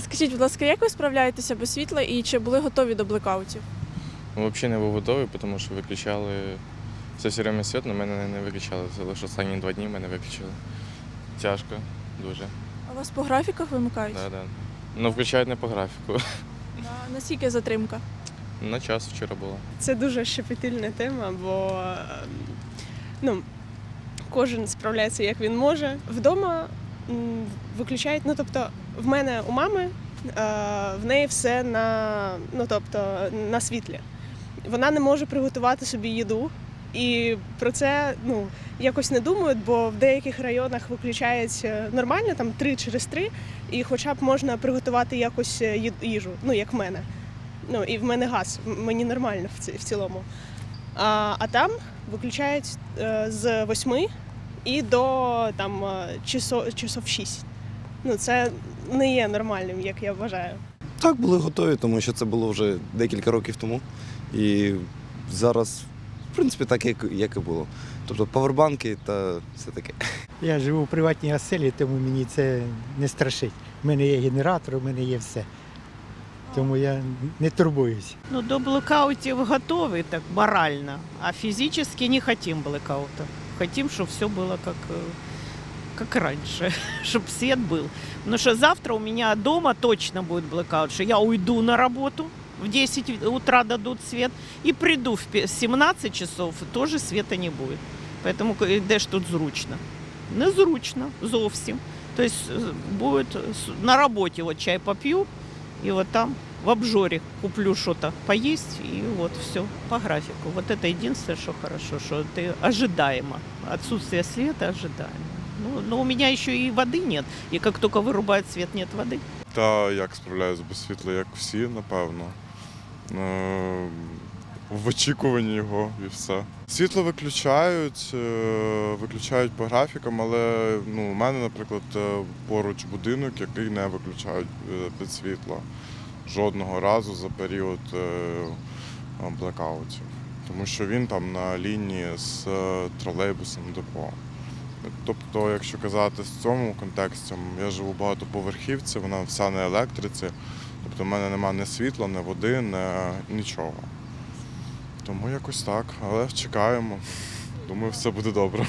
Скажіть, будь ласка, як ви справляєтеся без світла і чи були готові до блекаутів? Ну, взагалі не був готовий, тому що виключали все все время світ, але мене не виключали. Це лише останні два дні мене виключили. Тяжко, дуже. А у вас по графіках вимикають? Да, да. Ну, включають не по графіку. На, наскільки затримка? На час вчора було. Це дуже щепетильна тема, бо ем, ну, кожен справляється як він може. Вдома виключають, ну тобто, в мене у мами е, в неї все на, ну, тобто, на світлі. Вона не може приготувати собі їду. І про це ну, якось не думають, бо в деяких районах виключають е, нормально, там три через три, і хоча б можна приготувати якось е, їжу, ну як в мене. Ну і в мене газ, мені нормально в, цілому. А, а там виключають з 8 і до там е, часов, часов 6. Ну це не є нормальним, як я вважаю. Так, були готові, тому що це було вже декілька років тому. І зараз, в принципі, так, як, як і було. Тобто павербанки та все таке. Я живу в приватній оселі, тому мені це не страшить. У мене є генератор, у мене є все. Тому я не турбуюсь. Ну, до блокаутів готові так морально, а физически не хотим блокаута Хотим, чтобы все было как, э, как раньше, чтобы свет был. Потому что завтра у меня дома точно будет блокаут, что я уйду на работу, в 10 утра дадут свет, и приду в пе- 17 часов, тоже света не будет. Поэтому к- де ж тут зручно? Незручно зовсім. Тобто е, буде с- на роботі от чай поп'ю, и вот там в обжоре куплю что-то поесть, и вот все по графику. Вот это единственное, что хорошо, что ты ожидаемо. Отсутствие света ожидаемо. Ну, но у меня еще и воды нет. И как только вырубает свет, нет воды. Та як справляюсь без світла, як всі, напевно. В очікуванні його і все. Світло виключають, е, виключають по графікам, але ну, у мене, наприклад, е, поруч будинок, який не виключають е, під світла жодного разу за період блекаутів. Тому що він там на лінії з тролейбусом депо. Тобто, якщо казати в цьому контексті, я живу в багатоповерхівці, вона вся на електриці. Тобто в мене немає ні світла, ні води, ні нічого. Тому якось так, але чекаємо. Думаю, все буде добре.